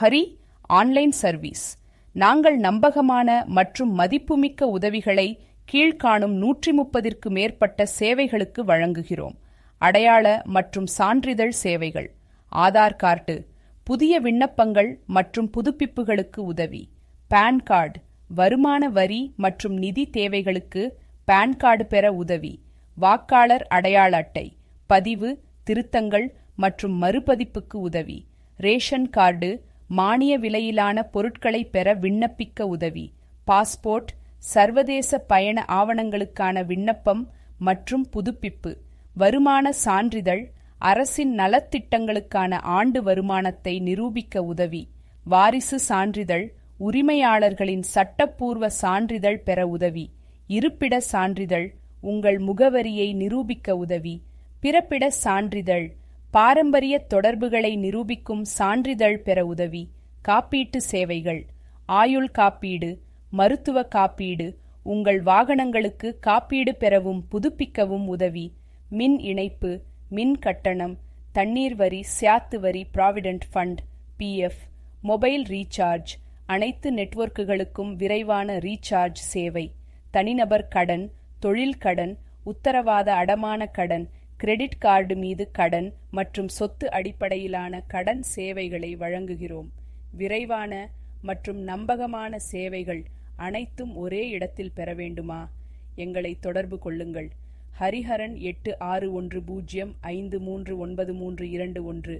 Hari online service. நாங்கள் நம்பகமான மற்றும் மதிப்புமிக்க உதவிகளை கீழ்காணும் நூற்றி முப்பதிற்கு மேற்பட்ட சேவைகளுக்கு வழங்குகிறோம். அடையாள மற்றும் சான்றிதழ் சேவைகள். ஆதார் கார்டு புதிய விண்ணப்பங்கள் மற்றும் புதுப்பிப்புகளுக்கு உதவி. பான் கார்டு வருமான வரி மற்றும் நிதி தேவைகளுக்கு பான் கார்டு பெற உதவி. வாக்காளர் அடையாள அட்டை பதிவு திருத்தங்கள் மற்றும் மறுபதிப்புக்கு உதவி. ரேஷன் கார்டு மானிய விலையிலான பொருட்களை பெற விண்ணப்பிக்க உதவி. பாஸ்போர்ட் சர்வதேச பயண ஆவணங்களுக்கான விண்ணப்பம் மற்றும் புதுப்பிப்பு. வருமான சான்றிதழ் அரசின் நலத்திட்டங்களுக்கான ஆண்டு வருமானத்தை நிரூபிக்க உதவி. வாரிசு சான்றிதழ் உரிமையாளர்களின் சட்டப்பூர்வ சான்றிதழ் பெற உதவி. இருப்பிட சான்றிதழ் உங்கள் முகவரியை நிரூபிக்க உதவி. பிறப்பிட சான்றிதழ் பாரம்பரிய தொடர்புகளை நிரூபிக்கும் சான்றிதழ் பெற உதவி. காப்பீட்டு சேவைகள். ஆயுள் காப்பீடு மருத்துவ காப்பீடு உங்கள் வாகனங்களுக்கு காப்பீடு பெறவும் புதுப்பிக்கவும் உதவி. மின் இணைப்பு மின் கட்டணம் தண்ணீர் வரி சியாத்து வரி provident fund PF mobile recharge அனைத்து நெட்வொர்க்குகளுக்கும் விரைவான ரீசார்ஜ் சேவை. தனிநபர் கடன் தொழில் கடன் உத்தரவாத அடமான கடன் கிரெடிட் கார்டு மீது கடன் மற்றும் சொத்து அடிப்படையிலான கடன் சேவைகளை வழங்குகிறோம். விரைவான மற்றும் நம்பகமான சேவைகள் அனைத்தும் ஒரே இடத்தில் பெற வேண்டுமா? எங்களை தொடர்பு கொள்ளுங்கள். ஹரிஹரன் எட்டு ஆறு ஒன்று பூஜ்ஜியம் ஐந்து மூன்று ஒன்பது மூன்று இரண்டு ஒன்று.